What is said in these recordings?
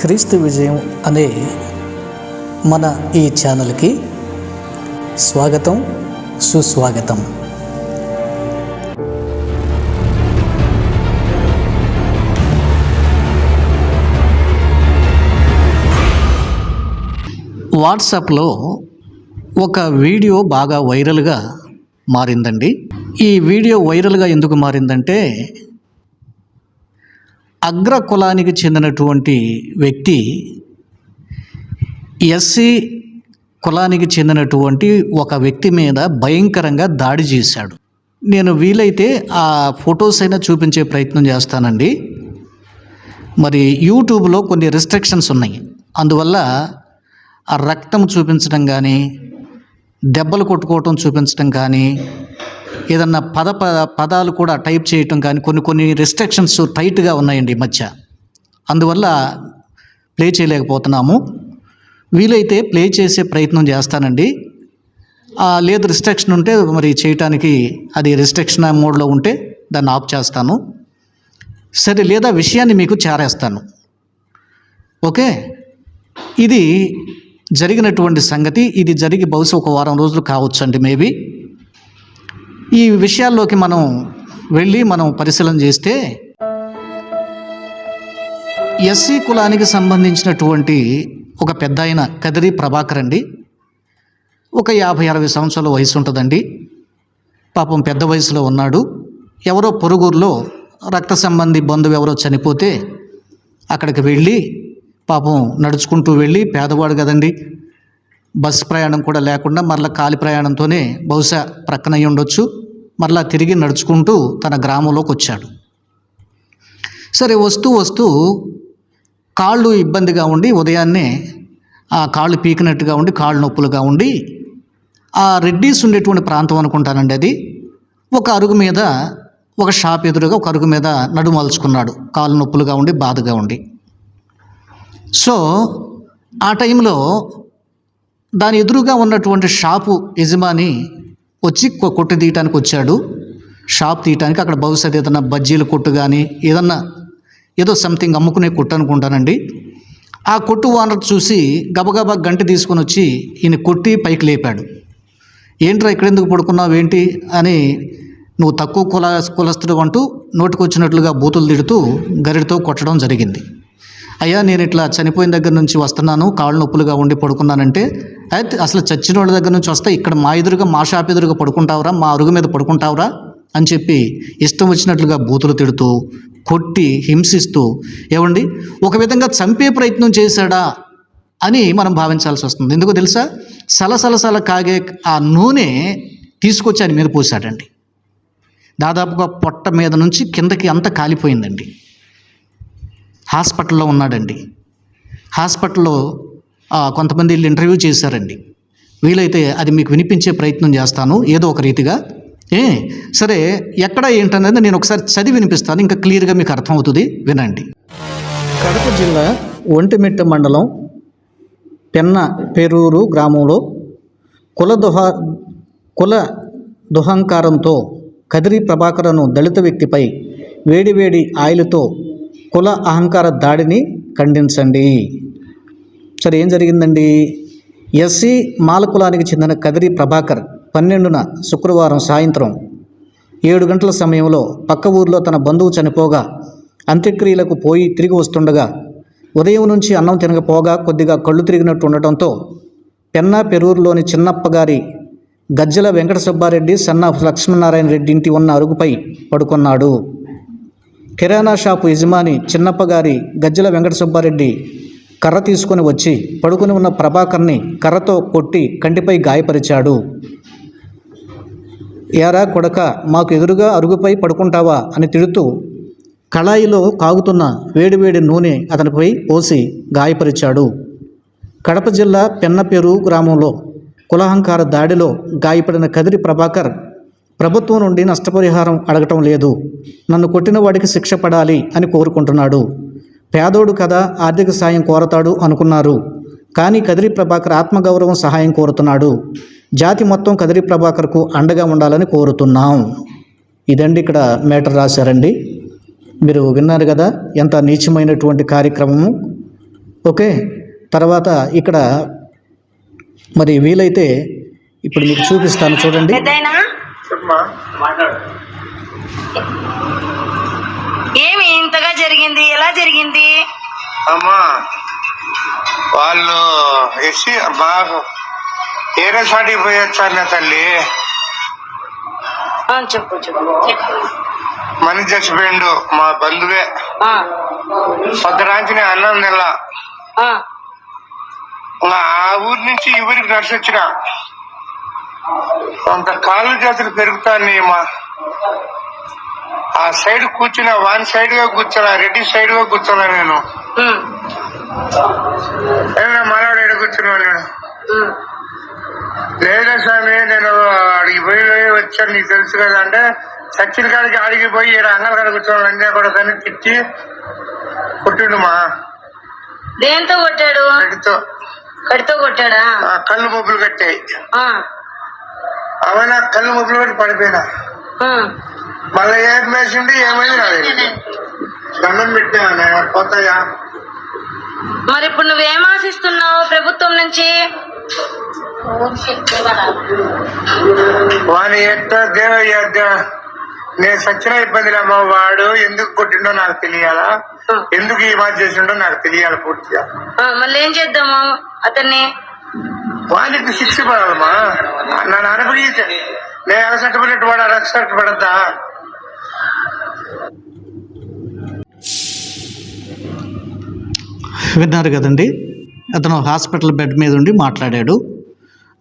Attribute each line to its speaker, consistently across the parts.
Speaker 1: క్రీస్తు విజయం అనే మన ఈ ఛానల్కి స్వాగతం సుస్వాగతం. వాట్సాప్లో ఒక వీడియో బాగా వైరల్గా మారిందండి. ఈ వీడియో వైరల్గా ఎందుకు మారిందంటే అగ్ర కులానికి చెందినటువంటి వ్యక్తి ఎస్సీ కులానికి చెందినటువంటి ఒక వ్యక్తి మీద భయంకరంగా దాడి చేశాడు. నేను వీలైతే ఆ ఫొటోస్ అయినా చూపించే ప్రయత్నం చేస్తానండి. మరి యూట్యూబ్లో కొన్ని రిస్ట్రిక్షన్స్ ఉన్నాయి. అందువల్ల ఆ రక్తం చూపించడం కానీ దెబ్బలు కొట్టుకోవటం చూపించడం కానీ ఏదన్నా పద ప- పదాలు కూడా టైప్ చేయటం కానీ కొన్ని కొన్ని రెస్ట్రిక్షన్స్ టైట్గా ఉన్నాయండి ఈ మధ్య. అందువల్ల ప్లే చేయలేకపోతున్నాము. వీలైతే ప్లే చేసే ప్రయత్నం చేస్తానండి. లేదు రిస్ట్రిక్షన్ ఉంటే మరి చేయటానికి అది రిస్ట్రిక్షన్ మోడ్లో ఉంటే దాన్ని ఆఫ్ చేస్తాను. సరే లేదా విషయాన్ని మీకు చేరేస్తాను. ఓకే? ఇది జరిగినటువంటి సంగతి ఇది జరిగి బహుశా ఒక వారం రోజులు కావచ్చు అండి మేబీ. ఈ విషయాల్లోకి మనం వెళ్ళి మనం పరిశీలన చేస్తే ఎస్సీ కులానికి సంబంధించినటువంటి ఒక పెద్ద ఆయన కదిరి ప్రభాకర్ అండి. ఒక యాభై అరవై సంవత్సరాల వయసు ఉంటుందండి. పాపం పెద్ద వయసులో ఉన్నాడు. ఎవరో పొరుగురులో రక్త సంబంధి బంధువు ఎవరో చనిపోతే అక్కడికి వెళ్ళి పాపం నడుచుకుంటూ వెళ్ళి పేదవాడు కదండి. బస్ ప్రయాణం కూడా లేకుండా మరలా కాలి ప్రయాణంతోనే బహుశా ప్రక్కనయ్యి ఉండొచ్చు. మరలా తిరిగి నడుచుకుంటూ తన గ్రామంలోకి వచ్చాడు. సరే వస్తూ వస్తూ కాళ్ళు ఇబ్బందిగా ఉండి ఉదయాన్నే ఆ కాళ్ళు పీకినట్టుగా ఉండి కాళ్ళు నొప్పులుగా ఉండి ఆ రెడ్డీస్ ఉండేటువంటి ప్రాంతం అనుకుంటానండి అది. ఒక అరుగు మీద ఒక షాప్ ఎదురుగా ఒక అరుగు మీద నడుమలుచుకున్నాడు కాళ్ళు నొప్పులుగా ఉండి బాధగా ఉండి. సో ఆ టైంలో దాని ఎదురుగా ఉన్నటువంటి షాపు యజమాని వచ్చి కొట్టు తీయటానికి వచ్చాడు. షాప్ తీయటానికి అక్కడ భవిష్యత్ ఏదన్నా బజ్జీల కొట్టు కానీ ఏదన్నా ఏదో సంథింగ్ అమ్ముకునే కొట్టు అనుకుంటానండి. ఆ కొట్టు ఓనర్ చూసి గబగబా గంట తీసుకొని వచ్చి ఈయన కొట్టి పైకి లేపాడు. ఏంట్రా ఇక్కడెందుకు పడుకున్నావు? ఏంటి? అని నువ్వు తక్కువ కుల కులస్తుడు అంటూ నోటికొచ్చినట్లుగా బూతులు తిడుతూ గరిడితో కొట్టడం జరిగింది. అయ్యా నేను ఇట్లా చనిపోయిన దగ్గర నుంచి వస్తున్నాను కాళ్ళు నొప్పులుగా ఉండి పడుకున్నానంటే అయితే అసలు చచ్చిన వాళ్ళ దగ్గర నుంచి వస్తే ఇక్కడ మా ఎదురుగా మా షాప్ ఎదురుగా పడుకుంటావురా మా అరుగు మీద పడుకుంటావురా అని చెప్పి ఇష్టం వచ్చినట్లుగా బూతులు తిడుతూ కొట్టి హింసిస్తూ ఏమండి ఒక విధంగా చంపే ప్రయత్నం చేశాడా అని మనం భావించాల్సి వస్తుంది. ఎందుకో తెలుసా? సలసలసల కాగే ఆ నూనె తీసుకొచ్చి ఆయన మీద పోసాడండి దాదాపుగా పొట్ట మీద నుంచి కిందకి అంత కాలిపోయిందండి. హాస్పిటల్లో ఉన్నాడండి. హాస్పిటల్లో కొంతమంది వీళ్ళు ఇంటర్వ్యూ చేశారండి. వీలైతే అది మీకు వినిపించే ప్రయత్నం చేస్తాను ఏదో ఒక రీతిగా. ఏ సరే ఎక్కడ ఏంటనేది నేను ఒకసారి చదివి వినిపిస్తాను ఇంకా క్లియర్గా మీకు అర్థమవుతుంది వినండి. కడప జిల్లా ఒంటిమిట్ట మండలం పెన్న పెరూరు గ్రామంలో కుల దుహ కుల దుహంకారంతో కదిరి ప్రభాకరను దళిత వ్యక్తిపై వేడివేడి ఆయిలతో కుల అహంకార దాడిని ఖండించండి. సరే ఏం జరిగిందండి? ఎస్సీ మాల కులానికి చెందిన కదిరి ప్రభాకర్ పన్నెండున శుక్రవారం సాయంత్రం ఏడు గంటల సమయంలో పక్క ఊర్లో తన బంధువు చనిపోగా అంత్యక్రియలకు పోయి తిరిగి వస్తుండగా ఉదయం నుంచి అన్నం తినకపోగా కొద్దిగా కళ్ళు తిరిగినట్టు ఉండటంతో పెన్నా పెరూరులోని చిన్నప్పగారి గజ్జల వెంకట సుబ్బారెడ్డి సన్న లక్ష్మీనారాయణ రెడ్డి ఇంటి ఉన్న అరుగుపై పడుకున్నాడు. కిరాణా షాపు యజమాని చిన్నప్పగారి గజ్జల వెంకట సుబ్బారెడ్డి కర్ర తీసుకొని వచ్చి పడుకుని ఉన్న ప్రభాకర్ని కర్రతో కొట్టి కంటిపై గాయపరిచాడు. ఏరా కొడక మాకు ఎదురుగా అరుగుపై పడుకుంటావా? అని తిడుతూ కళాయిలో కాగుతున్న వేడివేడి నూనె అతనిపై పోసి గాయపరిచాడు. కడప జిల్లా పెన్నపేరు గ్రామంలో కులహంకార దాడిలో గాయపడిన కదిరి ప్రభాకర్ ప్రభుత్వం నుండి నష్టపరిహారం అడగటం లేదు. నన్ను కొట్టిన వాడికి శిక్ష పడాలి అని కోరుకుంటున్నాడు. పేదోడు కదా ఆర్థిక సాయం కోరతాడు అనుకున్నారు. కానీ కదిరి ప్రభాకర్ ఆత్మగౌరవం సహాయం కోరుతున్నాడు. జాతి మొత్తం కదిరి ప్రభాకర్కు అండగా ఉండాలని కోరుతున్నాం. ఇదండి ఇక్కడ మేటర్ రాశారండి. మీరు విన్నారు కదా ఎంత నీచమైనటువంటి కార్యక్రమము. ఓకే తర్వాత ఇక్కడ మరి వీలైతే ఇప్పుడు మీకు చూపిస్తాను చూడండి.
Speaker 2: ఏమి ఇంతగా జరిగింది? ఎలా జరిగింది?
Speaker 3: అమ్మా వాళ్ళు ఎస్సీ బాగా ఏరే సాటికి పోయొచ్చారు తల్లి.
Speaker 2: ఆ, చెప్పు చెప్పు.
Speaker 3: మనిషి చచ్చిపోయిండు మా బంధువే.
Speaker 2: ఆ,
Speaker 3: పొద్దురాంచి నేను అన్నం నెల
Speaker 2: ఆ,
Speaker 3: ఆ ఊరి నుంచి ఈ ఊరికి నడిచి వచ్చిన కొంత కాళ్ళు చేతులు పెరుగుతాను మా ఆ సైడ్ కూర్చున్నా వన్ సైడ్గా కూర్చోలా రెడ్డి సైడ్గా కూర్చోలా నేను. మనవాడు ఎడ కూర్చున్నాను నేను? లేదా స్వామి నేను అడిగి పోయి వచ్చాను నీకు తెలుసు కదా అంటే సచిన కాడికి అడిగి పోయి అంగల కాడ కూర్చోవాలి అన్నీ కూడా దాన్ని తిట్టి కొట్టిండు మా
Speaker 2: దేంతో కొట్టాడు?
Speaker 3: రెడ్డితో
Speaker 2: కడితో కొట్టాడా?
Speaker 3: కళ్ళు మొబ్బులు కట్టాయి.
Speaker 2: ఆ,
Speaker 3: అవన్నీ ఆ కళ్ళు మొబ్బులు కట్టి పడిపోయినా. మళ్ళీ ఏం వేసిండి ఏమైంది నాది దండం పెట్టినా పోతాయా
Speaker 2: మరి ఇప్పుడు నువ్వేం ఆశిస్తున్నావు ప్రభుత్వం నుంచి?
Speaker 3: వాని ఎట్ట దేవ దేవ- నేను సచిన ఇబ్బంది అమ్మ వాడు ఎందుకు కొట్టిండో నాకు తెలియాలా? ఎందుకు ఈ మాట చేసిండో నాకు తెలియాలి పూర్తిగా.
Speaker 2: మళ్ళీ ఏం చేద్దాము అతన్ని?
Speaker 3: వానికి శిక్ష పడాలమ్మా. నన్ను అనుభవించే. నేను అలసట్టపడినట్టు వాడు అలసట్టు పడద్దా?
Speaker 1: విన్నారు కదండి? అతను హాస్పిటల్ బెడ్ మీద ఉండి మాట్లాడాడు.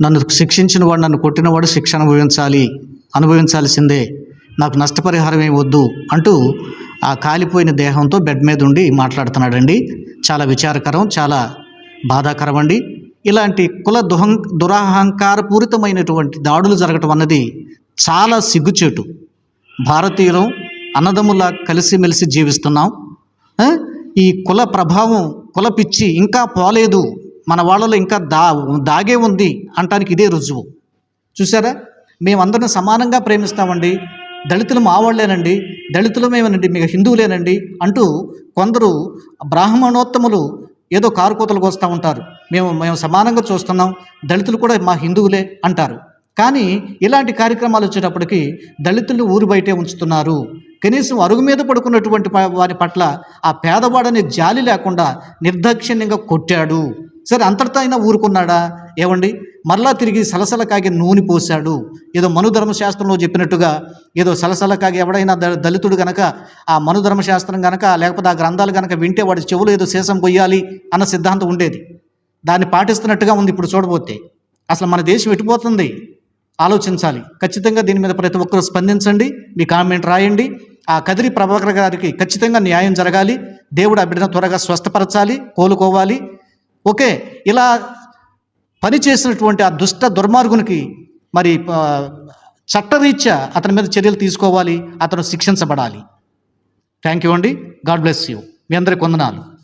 Speaker 1: నన్ను శిక్షించిన వాడు నన్ను కొట్టినవాడు శిక్ష అనుభవించాలి. అనుభవించాల్సిందే. నాకు నష్టపరిహారం ఏమి వద్దు అంటూ ఆ కాలిపోయిన దేహంతో బెడ్ మీద ఉండి మాట్లాడుతున్నాడండి. చాలా విచారకరం చాలా బాధాకరం అండి ఇలాంటి కుల దుహం దురహంకారపూరితమైనటువంటి దాడులు జరగటం అన్నది చాలా సిగ్గుచేటు. భారతీయులం అన్నదమ్ములా కలిసిమెలిసి జీవిస్తున్నాం. ఈ కుల ప్రభావం కుల పిచ్చి ఇంకా పోలేదు. మన వాళ్ళలో ఇంకా దా దాగే ఉంది అంటానికి ఇదే రుజువు. చూసారా మేమందరం సమానంగా ప్రేమిస్తామండి. దళితులు మా వాళ్ళేనండి. దళితులమేమనండి మీకు హిందువులేనండి అంటూ కొందరు బ్రాహ్మణోత్తములు ఏదో కారుకోతలకు వస్తూ ఉంటారు. మేము మేము సమానంగా చూస్తున్నాం. దళితులు కూడా మా హిందువులే అంటారు. కానీ ఇలాంటి కార్యక్రమాలు వచ్చేటప్పటికి దళితులు ఊరు బయటే ఉంచుతున్నారు. కనీసం అరుగు మీద పడుకున్నటువంటి వారి పట్ల ఆ పేదవాడనే జాలి లేకుండా నిర్దాక్షిణ్యంగా కొట్టాడు. సరే అంతటితో అయినా ఊరుకున్నాడా? ఏమండి? మరలా తిరిగి సలసల కాగి నూనె పోశాడు. ఏదో మనుధర్మశాస్త్రంలో చెప్పినట్టుగా ఏదో సలసల కాగి ఎవడైనా ద- దళితుడు గనక ఆ మనుధర్మశాస్త్రం గనక లేకపోతే ఆ గ్రంథాలు గనక వింటే వాడి చెవులు ఏదో శేషం పొయ్యాలి అన్న సిద్ధాంతం ఉండేది. దాన్ని పాటిస్తున్నట్టుగా ఉంది ఇప్పుడు చూడబోతే. అసలు మన దేశం ఎటుపోతుంది? ఆలోచించాలి. ఖచ్చితంగా దీని మీద ప్రతి ఒక్కరూ స్పందించండి మీ కామెంట్ రాయండి. ఆ కదిరి ప్రభాకర్ గారికి ఖచ్చితంగా న్యాయం జరగాలి. దేవుడు ఆ బిడ్డను త్వరగా స్వస్థపరచాలి కోలుకోవాలి. ఓకే ఇలా పని చేసినటువంటి ఆ దుష్ట దుర్మార్గునికి మరి చట్టరీత్యా అతని మీద చర్యలు తీసుకోవాలి అతను శిక్షించబడాలి. థ్యాంక్ యూ అండి. గాడ్ బ్లెస్ యూ మీ అందరికి వందనాలు.